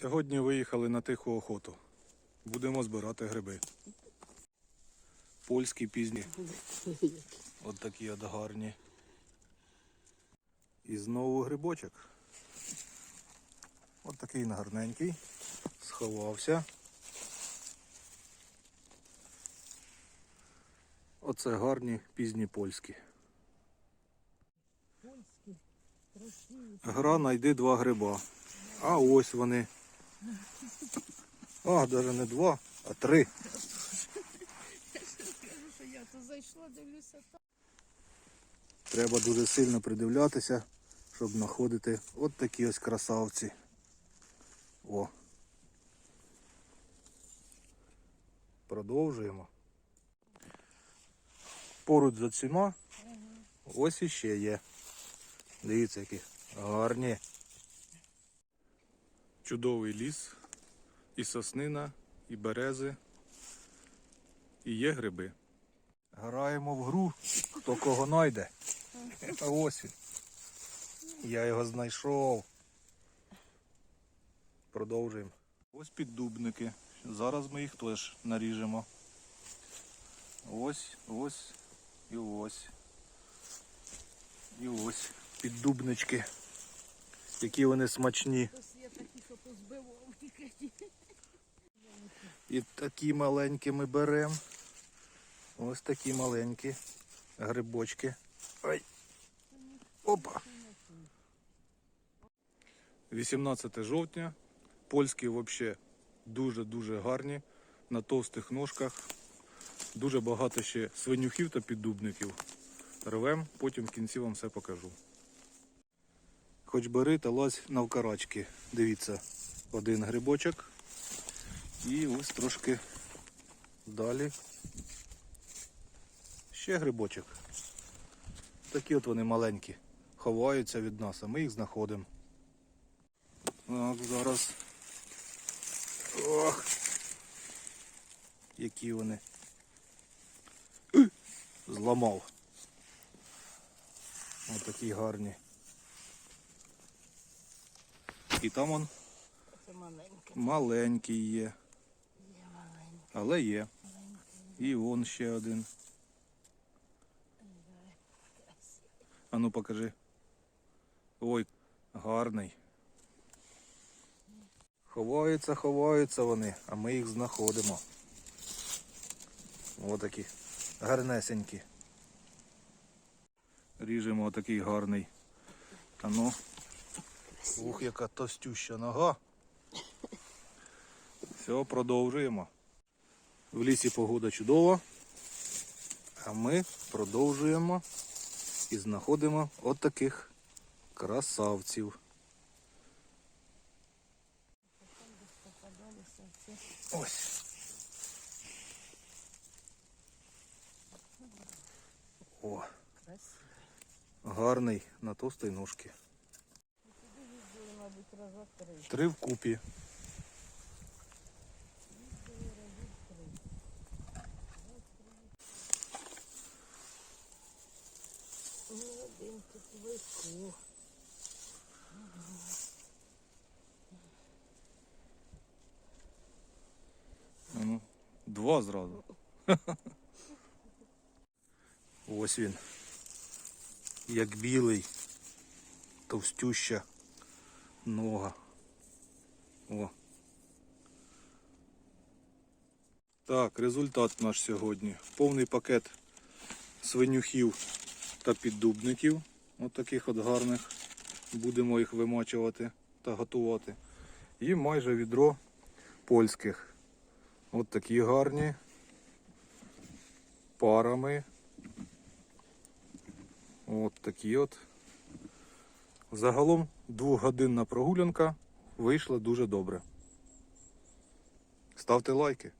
Сьогодні виїхали на тиху охоту. Будемо збирати гриби. Польські пізні. От такі от гарні. І знову грибочок. От такий гарненький. Сховався. Оце гарні пізні польські. Польські. Гра найди два гриба. А ось вони. А, навіть не два, а три. Треба дуже сильно придивлятися, щоб знаходити от такі ось красавці. О. Продовжуємо. Поруч за цими ось іще є. Дивіться, які гарні. Чудовий ліс, і соснина, і берези, і є гриби. Граємо в гру, хто кого знайде. А ось він. Я його знайшов. Продовжуємо. Ось піддубники. Зараз ми їх теж наріжемо. Ось, ось і ось. І ось піддубнички. Які вони смачні. Є такі, що позбивав тільки. І такі маленькі ми беремо. Ось такі маленькі грибочки. Ой. Опа. 18 жовтня. Польські взагалі дуже-дуже гарні. На товстих ножках. Дуже багато ще свинюхів та піддубників. Рвем, потім в кінці вам все покажу. Хоч бери та лазь навкарачки. Дивіться, один грибочок. І ось трошки далі. Ще грибочок. Такі от вони маленькі. Ховаються від нас, а ми їх знаходимо. Так, зараз. Ох! Які вони. Зламав. Ось такі гарні. І там он Це маленьке. маленький є. Є маленьке. Але є. І вон ще один. А ну покажи. Ой, гарний. Ховаються, ховаються вони, а ми їх знаходимо. Отакі гарнесенькі. Ріжемо отакий гарний. А ну. Ух, яка товстюща нога. Все, продовжуємо. В лісі погода чудова. А ми продовжуємо і знаходимо от таких красавців. Ось. О, гарний на товстій ножки. Три. Вкупі. Один тут. Ну, два зразу. Ось він. Як білий. Товстюща нога. О. Так, результат наш сьогодні. Повний пакет свинюхів та піддубників. От таких от гарних. Будемо їх вимачувати та готувати. І майже відро польських. От такі гарні. Парами. От такі от. Загалом двохгодинна прогулянка вийшла дуже добре. Ставте лайки.